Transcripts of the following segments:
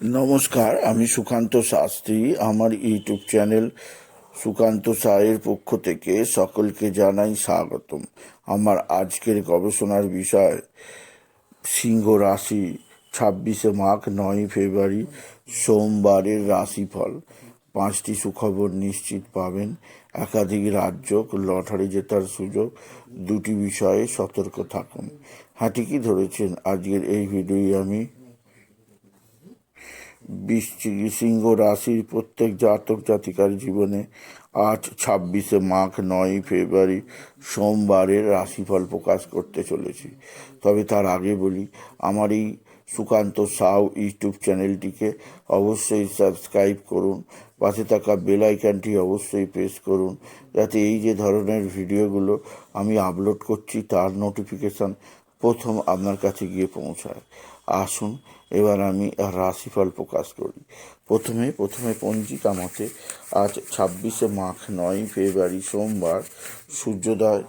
নমস্কার, আমি সুকান্ত শাস্ত্রী। আমার ইউটিউব চ্যানেল সুকান্ত সায়ের পক্ষ থেকে সকলকে জানাই স্বাগতম। আমার আজকের গবেষণার বিষয় সিংহ রাশি, ছাব্বিশে মাঘ নয় ফেব্রুয়ারি, সোমবারের রাশিফল। পাঁচটি সুখবর নিশ্চিত পাবেন। একাধিক রাজ্য লটারি জেতার সুযোগ, দুটি বিষয়ে সতর্ক থাকুন। হ্যাঁ ঠিকই ধরেছেন। আজকের এই ভিডিওই আমি বৃশ্চিক সিংহ রাশির প্রত্যেক জাতক জাতিকার জীবনে আজ ছাব্বিশে মাঘ নয় ফেব্রুয়ারি সোমবারের রাশিফল প্রকাশ করতে চলেছি। তবে তার আগে বলি, আমার এই সুকান্ত সাউ ইউটিউব চ্যানেলটিকে অবশ্যই সাবস্ক্রাইব করুন, পাশে থাকা বেল আইকনটি অবশ্যই প্রেস করুন, যাতে এই যে ধরনের ভিডিওগুলো আমি আপলোড করছি, তার নোটিফিকেশান প্রথম আপনার কাছে গিয়ে পৌঁছায়। আসুন এবার আমি রাশিফল প্রকাশ করি। প্রথমে প্রথমে পঞ্জিকা মতে আজ ছাব্বিশে মাঘ নয় ফেব্রুয়ারি সোমবার, সূর্যোদয়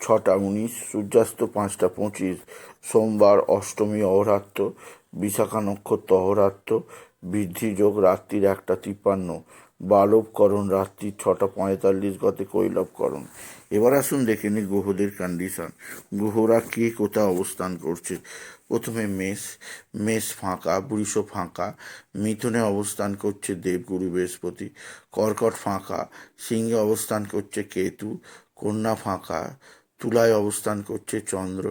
ছটা উনিশ, সূর্যাস্ত পাঁচটা পঁচিশ, সোমবার অষ্টমী অহরাত্র বিশাখা নক্ষত্র অহরাত্র, বৃদ্ধিযোগ রাত্রির একটা তিপ্পান্ন বালবকরণ রাত্রি ছটা পঁয়তাল্লিশ গতে কৈলবকরণ এবার আসুন দেখে নিই গ্রহদের কন্ডিশন গ্রহরা কে কোথায় অবস্থান করছে? প্রথমে মেষ মেষ ফাঁকা, বৃষ ফাঁকা, মিথুনে অবস্থান করছে দেবগুরু বৃহস্পতি, কর্কট ফাঁকা, সিংহে অবস্থান করছে কেতু, কন্যা ফাঁকা, তুলায় অবস্থান করছে চন্দ্র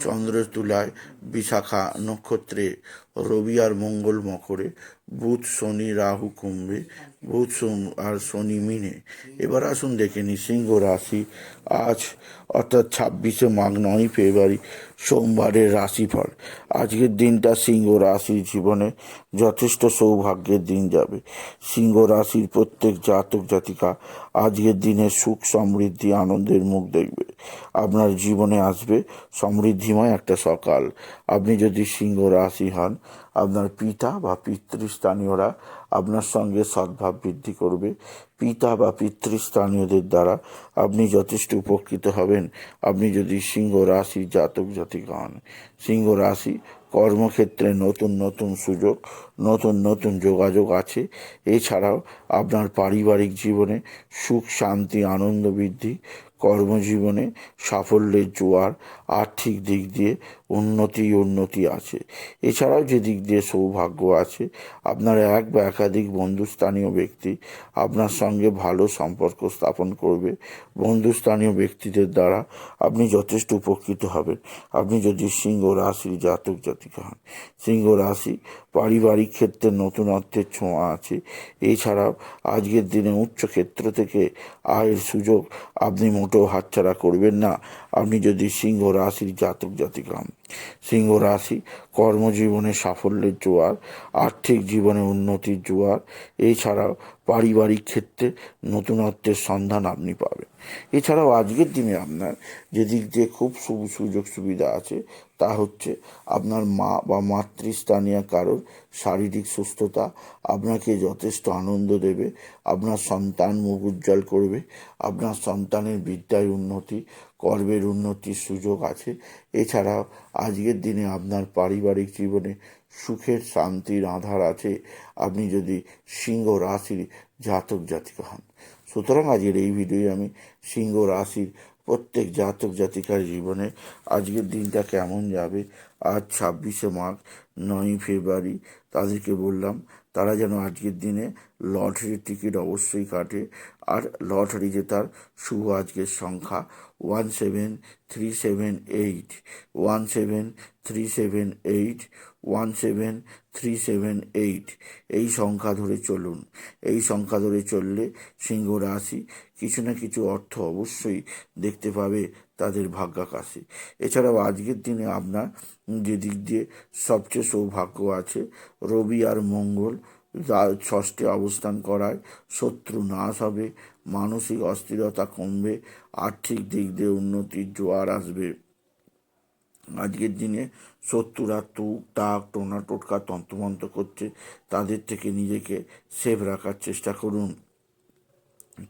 চন্দ্রের তুলায় বিশাখা নক্ষত্রে রবি আর মঙ্গল মকরে, বুধ, শনি, রাহু, কুম্ভে, বুধ আর শনি, মিনে। এবার আসুন দেখে নি সিংহ রাশি। আজ, অর্থাৎ ছাব্বিশে মাঘ নয় ফেব্রুয়ারি, সোমবারের রাশিফল। আজকের দিনটা সিংহ রাশির জীবনে যথেষ্ট সৌভাগ্যের দিন যাবে। সিংহ রাশির প্রত্যেক জাতক জাতিকা আজকের দিনে সুখ, সমৃদ্ধি, আনন্দের মুখ দেখবে। আপনার জীবনে আসবে সমৃদ্ধিময় একটা সকাল। আপনি যদি সিংহ রাশি হন আপনার পিতা বা পিতৃস্থানীয়রা আপনার সঙ্গে সদ্ভাব বৃদ্ধি করবে। পিতা বা পিতৃস্থানীয়দের দ্বারা আপনি যথেষ্ট উপকৃত হবেন। আপনি যদি সিংহ রাশি জাতক জাতিক হন, সিংহ রাশি কর্মক্ষেত্রে নতুন নতুন সুযোগ নতুন নতুন যোগাযোগ আছে। এছাড়াও আপনার পারিবারিক জীবনে সুখ, শান্তি, আনন্দ বৃদ্ধি, কর্মজীবনে সাফল্যের জোয়ার, আর্থিক দিক দিয়ে উন্নতি উন্নতি আছে। এছাড়াও যে দিক দিয়ে সৌভাগ্য আছে, আপনার এক বা একাধিক বন্ধুস্থানীয় ব্যক্তি আপনার সঙ্গে ভালো সম্পর্ক স্থাপন করবে। বন্ধুস্থানীয় ব্যক্তিদের দ্বারা আপনি যথেষ্ট উপকৃত হবেন। আপনি যদি সিংহ রাশির জাতক জাতিকা হন, সিংহ রাশি পারিবারিক ক্ষেত্রে নতুনত্বের ছোঁয়া আছে। এছাড়াও আজকের দিনে উচ্চ ক্ষেত্র থেকে আয়ের সুযোগ আপনি মোটেও হাতছাড়া করবেন না। আপনি যদি সিংহ রাশির জাতক জাতিক হন সিংহ রাশি, কর্মজীবনে সাফল্যের জোয়ার, আর্থিক জীবনে উন্নতির জোয়ার, এছাড়াও পারিবারিক ক্ষেত্রে নতুনত্বের সন্ধান আপনি পাবেন। এছাড়াও আজকের দিনে আপনার যে দিক দিয়ে খুব সুযোগ সুবিধা আছে, তা হচ্ছে আপনার মা বা মাতৃস্থানীয় কারোর শারীরিক সুস্থতা আপনাকে যথেষ্ট আনন্দ দেবে, আপনার সন্তান মুখ উজ্জ্বল করবে, আপনার সন্তানের বিদ্যায় উন্নতি কর্মের উন্নতির সুযোগ আছে। এছাড়াও আজকের দিনে আপনার পারিবারিক জীবনে সুখের, শান্তির আধার আছে। আপনি যদি সিংহ রাশির জাতক জাতিকা হন। সুতরাং আজকের এই ভিডিও আমি সিংহ রাশির প্রত্যেক জাতক জাতিকার জীবনে আজকের দিনটা কেমন যাবে আজ ছাব্বিশে মার্চ, নয়ই ফেব্রুয়ারি। তাদেরকে বললাম, তারা যেন আজকের দিনে লটারির টিকিট অবশ্যই কাটে। আর লটারি জেতার শুভ আজকের সংখ্যা one seven three seven eight, one seven three seven eight, one seven three seven eight. এই সংখ্যা ধরে চলুন। এই সংখ্যা ধরে চললে সিংহ রাশি কিছু না কিছু অর্থ অবশ্যই দেখতে পাবে। তাদের ভাগ্যাকাশে। এছাড়াও আজকের দিনে আপনার যে দিক দিয়ে সবচেয়ে সৌভাগ্য আছে, রবি আর মঙ্গল ষষ্ঠে অবস্থান করায় শত্রু নাশ হবে, মানসিক অস্থিরতা কমবে, আর্থিক দিক দিয়ে উন্নতির জোয়ার আসবে। আজকের দিনে শত্রুরা তুক, তাক, টোনা, টোটকা, তন্ত্রমন্ত্র করছে, তাদের থেকে নিজেকে সেভ রাখার চেষ্টা করুন।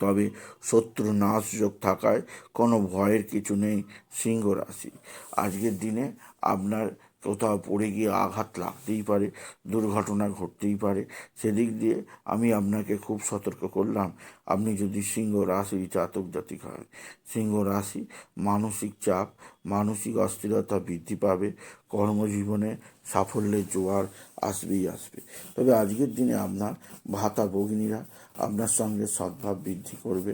তবে শত্রু নাশযোগ থাকায় কোনো ভয়ের কিছু নেই সিংহ রাশি। আজকের দিনে আপনার কোথাও পড়ে গিয়ে আঘাত লাগতেই পারে, দুর্ঘটনা ঘটতেই পারে। সেদিক দিয়ে আমি আপনাকে খুব সতর্ক করলাম, আপনি যদি সিংহ রাশি জাতক জাতিক হয়। সিংহ রাশি মানসিক চাপ মানসিক অস্থিরতা বৃদ্ধি পাবে, কর্মজীবনে সাফল্যের জোয়ার আসবেই আসবে। তবে আজকের দিনে আপনার ভাতা ভগিনীরা আপনার সঙ্গে সদ্ভাব বৃদ্ধি করবে।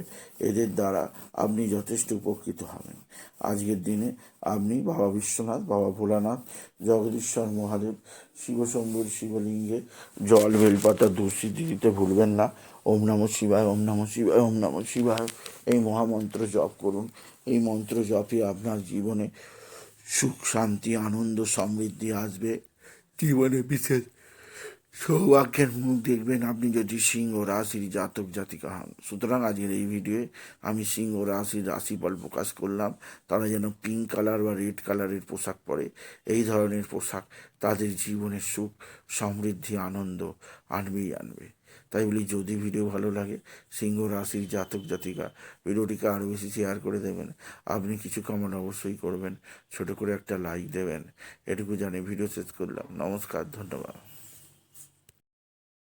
এদের দ্বারা আপনি যথেষ্ট উপকৃত হবেন। আজকের দিনে আপনি বাবা বিশ্বনাথ, বাবা ভোলানাথ, জগদীশ্বর মহাদেব, শিবশম্ভুর শিবলিঙ্গে জল, বেলপাতা দুঃসিদ্ধি দিতে ভুলবেন না। ওম নম শিবায়, ওম নম শিবায়, ওম নম শিবায়। এই মহামন্ত্র জপ করুন। এই মন্ত্র জপে আপনার জীবনে সুখ, শান্তি, আনন্দ, সমৃদ্ধি আসবে। জীবনে বিশেষ সৌভাগ্যের মুখ দেখবেন আপনি যদি সিংহ রাশির জাতক জাতিকা হন। সুতরাং আজকের এই ভিডিওয়ে আমি সিংহ রাশির রাশিফল প্রকাশ করলাম। তারা যেন পিঙ্ক কালার বা রেড কালারের পোশাক পরে। এই ধরনের পোশাক তাদের জীবনের সুখ, সমৃদ্ধি, আনন্দ আনবেই আনবে। তাই বলি যদি ভিডিও ভালো লাগে, সিংহ রাশির জাতক জাতিকা, ভিডিওটিকে আরও বেশি শেয়ার করে দেবেন। আপনি কিছু কমেন্ট অবশ্যই করবেন, ছোট করে একটা লাইক দেবেন। এটুকু জানি ভিডিও শেষ করলাম। নমস্কার, ধন্যবাদ।